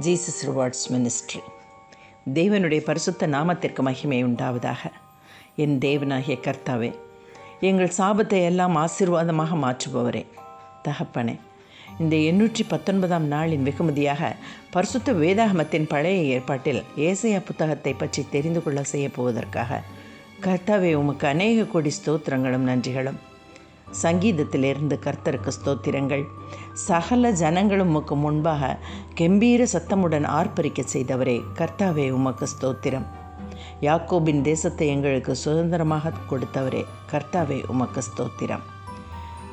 Jesus rewards ministry தேவனுடைய பரிசுத்த நாமத்திற்கு மகிமை உண்டாவதாக. என் தேவனாகிய கர்த்தாவே எங்கள் சாபத்தை எல்லாம் ஆசீர்வாதமாக மாற்றுபவரே தகப்பனே. இந்த எண்ணூற்றி பத்தொன்பதாம் நாளின் வெகுமதியாக பரிசுத்த வேதாகமத்தின் பழைய ஏற்பாட்டில் ஏசையா புத்தகத்தை பற்றி தெரிந்து கொள்ள செய்ய போவதற்காக கர்த்தாவே உமக்கு அநேக கோடி ஸ்தோத்திரங்களும் நன்றிகளும். சங்கீதத்திலிருந்து கர்த்தருக்கு ஸ்தோத்திரங்கள். சகல ஜனங்களும் உமக்கு முன்பாக கெம்பீர சத்தமுடன் ஆர்ப்பரிக்க செய்தவரே கர்த்தாவே உமக்கு ஸ்தோத்திரம். யாக்கோபின் தேசத்தை எங்களுக்கு சுதந்திரமாக கொடுத்தவரே கர்த்தாவே உமக்கு ஸ்தோத்திரம்.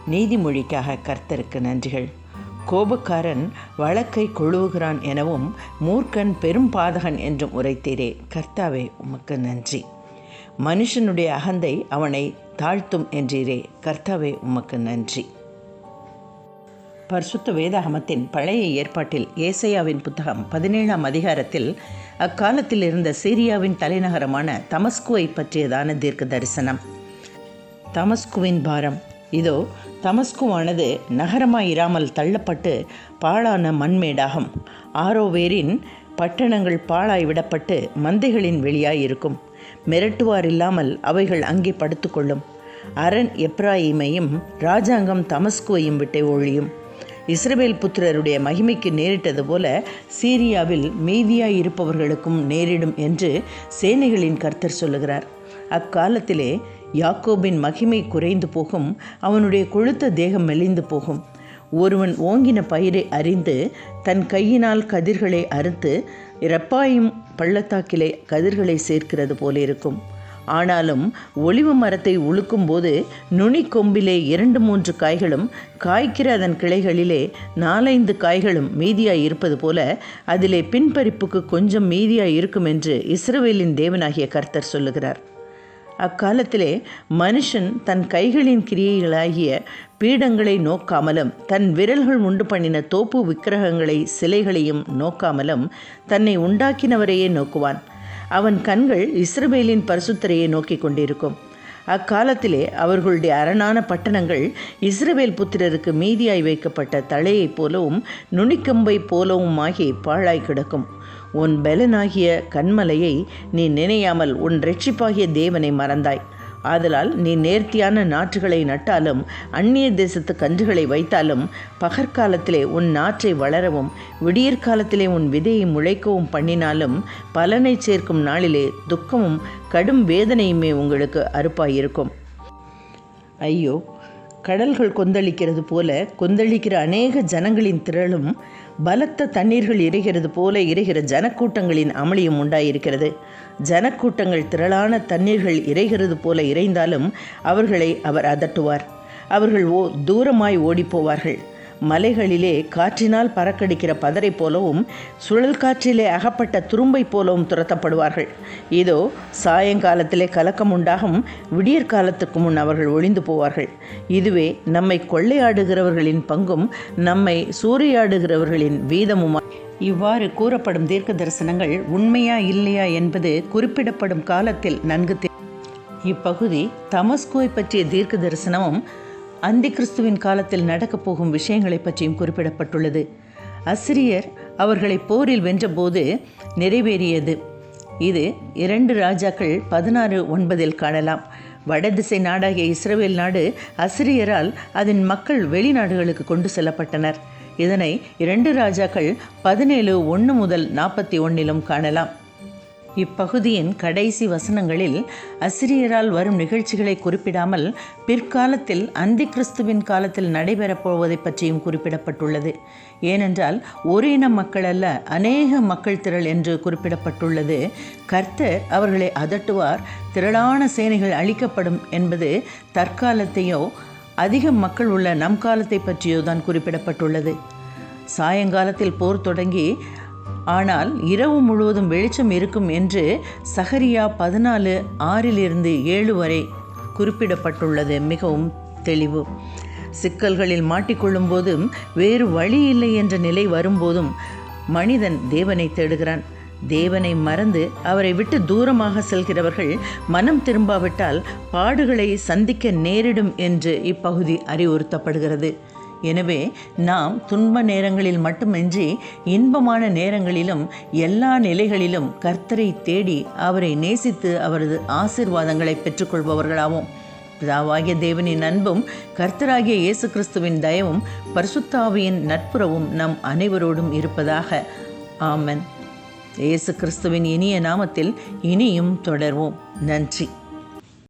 நீதிமொழிக்காக கர்த்தருக்கு நன்றிகள். கோபக்காரன் வழக்கை கொழுவுகிறான் எனவும் மூர்க்கன் பெரும் பாதகன் என்றும் உரைத்தீரே கர்த்தாவே உமக்கு நன்றி. மனுஷனுடைய அகந்தை அவனை தாழ்த்தும் என்றீரே. கர்த்தாவே உமக்கு நன்றி. பரிசுத்த வேதாகமத்தின் பழைய ஏற்பாட்டில் ஏசையாவின் புத்தகம் பதினேழாம் அதிகாரத்தில் அக்காலத்தில் இருந்த சீரியாவின் தலைநகரமான தமஸ்குவை பற்றியதான தீர்க்க தரிசனம். தமஸ்குவின் பாரம் இதோ தமஸ்குவானது நகரமாயிராமல் தள்ளப்பட்டு பாழான மண்மேடாகும். ஆரோவேரின் பட்டணங்கள் பாழாய் விடப்பட்டு மந்தைகளின் வெளியாயிருக்கும். மிரட்டுவார் இல்லாமல் அவைகள் அங்கே படுத்துக்கொள்ளும். அரண் எப்ராயிமையும் ராஜாங்கம் தமஸ்குவையும் விட்டே ஒழியும். இஸ்ரேல் புத்திரருடைய மகிமைக்கு நேரிட்டது போல சீரியாவில் மீதியாய் இருப்பவர்களுக்கும் நேரிடும் என்று சேனைகளின் கர்த்தர் சொல்லுகிறார். அக்காலத்திலே யாக்கோபின் மகிமை குறைந்து போகும் அவனுடைய கொழுத்த தேகம் மெலிந்து போகும். ஒருவன் ஓங்கின பயிரை அறிந்து தன் கையினால் கதிர்களை அறுத்து இரப்பாயும் பள்ளத்தாக்கிலே கதிர்களை சேர்க்கிறது போல இருக்கும். ஆனாலும் ஒளிவு மரத்தை உழுக்கும்போது நுனி கொம்பிலே இரண்டு மூன்று காய்களும் காய்க்கிற அதன் கிளைகளிலே நாலைந்து காய்களும் மீதியாய் இருப்பது போல அதிலே பின்பறிப்புக்கு கொஞ்சம் மீதியாய் இருக்கும் என்று இஸ்ரவேலின் தேவனாகிய கர்த்தர் சொல்லுகிறார். அக்காலத்திலே மனுஷன் தன் கைகளின் கிரியைகளாகிய பீடங்களை நோக்காமலும் தன் விரல்கள் உண்டு பண்ணின தோப்பு விக்கிரகங்களை சிலைகளையும் நோக்காமலும் தன்னை உண்டாக்கினவரையே நோக்குவான். அவன் கண்கள் இஸ்ரவேலின் பரிசுத்தரையே நோக்கி கொண்டிருக்கும். அக்காலத்திலே அவர்களுடைய அரணான பட்டணங்கள் இஸ்ரவேல் புத்திரருக்கு மீதியாய் வைக்கப்பட்ட தலையைப் போலவும் நுனிக்கம்பை போலவுமாகி பாழாய் கிடக்கும். உன் பலனாகிய கண்மலையை நீ நினையாமல் உன் ரட்சிப்பாகிய தேவனை மறந்தாய். ஆதலால் நீ நேர்த்தியான நாற்றுகளை நட்டாலும் அந்நிய தேசத்து கன்றுகளை வைத்தாலும் பகற்காலத்திலே உன் நாற்றை வளரவும் விடியற்காலத்திலே உன் விதையை முளைக்கவும் பண்ணினாலும் பலனை சேர்க்கும் நாளிலே துக்கமும் கடும் வேதனையுமே உங்களுக்கு அறுப்பாயிருக்கும். ஐயோ கடல்கள் கொந்தளிக்கிறது போல கொந்தளிக்கிற அநேக ஜனங்களின் திரளும் பலத்த தண்ணீர்கள் இறைகிறது போல இறைகிற ஜனக்கூட்டங்களின் அமளியும் உண்டாயிருக்கிறது. ஜனக்கூட்டங்கள் திரளான தண்ணீர்கள் இறைகிறது போல இறைந்தாலும் அவர்களை அவர் அதட்டுவார். அவர்கள் ஓ தூரமாய் ஓடிப்போவார்கள். மலைகளிலே காற்றினால் பறக்கடிக்கிற பதரை போலவும் சுழல் காற்றிலே அகப்பட்ட துரும்பை போலவும் துரத்தப்படுவார்கள். இதோ சாயங்காலத்திலே கலக்கம் உண்டாகும் விடியற் காலத்துக்கு முன் அவர்கள் ஒளிந்து போவார்கள். இதுவே நம்மை கொள்ளையாடுகிறவர்களின் பங்கும் நம்மை சூறையாடுகிறவர்களின் வீதமுமா? இவ்வாறு கூறப்படும் தீர்க்க தரிசனங்கள் உண்மையா இல்லையா என்பது குறிப்பிடப்படும் காலத்தில் நன்கு தெ இப்பகுதி தமஸ்கோய் பற்றிய தீர்க்க தரிசனமும் அந்தி கிறிஸ்துவின் காலத்தில் நடக்கப் போகும் விஷயங்களை பற்றியும் குறிப்பிடப்பட்டுள்ளது. அசிரியர் அவர்களை போரில் வென்றபோது நிறைவேறியது. இது இரண்டு ராஜாக்கள் பதினாறு ஒன்பதில் காணலாம். வடதிசை நாடாகிய இஸ்ரேல் நாடு அசிரியரால் அதன் மக்கள் வெளிநாடுகளுக்கு கொண்டு செல்லப்பட்டனர். இதனை இரண்டு ராஜாக்கள் பதினேழு ஒன்று முதல் நாற்பத்தி ஒன்றிலும் காணலாம். இப்பகுதியின் கடைசி வசனங்களில் அசிரியரால் வரும் நிகழ்ச்சிகளை குறிப்பிடாமல் பிற்காலத்தில் அந்தி கிறிஸ்துவின் காலத்தில் நடைபெறப் போவதை பற்றியும் குறிப்பிடப்பட்டுள்ளது. ஏனென்றால் ஒரு இன மக்கள் அல்ல அநேக மக்கள் திரள் என்று குறிப்பிடப்பட்டுள்ளது. கர்த்தர் அவர்களை அதட்டுவார் திரளான சேனைகள் அழிக்கப்படும் என்பது தற்காலத்தையோ அதிக மக்கள் உள்ள நம் காலத்தை பற்றியோ தான் குறிப்பிடப்பட்டுள்ளது. சாயங்காலத்தில் போர் தொடங்கி ஆனால் இரவு முழுவதும் வெளிச்சம் இருக்கும் என்று சஹரியா பதினாலு ஆறிலிருந்து ஏழு வரை குறிப்பிடப்பட்டுள்ளது. மிகவும் தெளிவு. சிக்கல்களில் மாட்டிக்கொள்ளும் போதும் வேறு வழி இல்லை என்ற நிலை வரும்போதும் மனிதன் தேவனை தேடுகிறான். தேவனை மறந்து அவரை விட்டு தூரமாக செல்கிறவர்கள் மனம் திரும்பாவிட்டால் பாடுகளை சந்திக்க நேரிடும் என்று இப்பகுதி அறிவுறுத்தப்படுகிறது. எனவே நாம் துன்ப நேரங்களில் மட்டுமின்றி இன்பமான நேரங்களிலும் எல்லா நிலைகளிலும் கர்த்தரை தேடி அவரை நேசித்து அவரது ஆசிர்வாதங்களை பெற்றுக்கொள்பவர்களாவோம். பிதாவாகிய தேவனின் அன்பும் கர்த்தராகிய இயேசு கிறிஸ்துவின் தயவும் பரிசுத்தாவியின் நட்புறவும் நம் அனைவரோடும் இருப்பதாக. ஆமன். இயேசு கிறிஸ்துவின் இனிய நாமத்தில் இனியும் தொடர்வோம். நன்றி.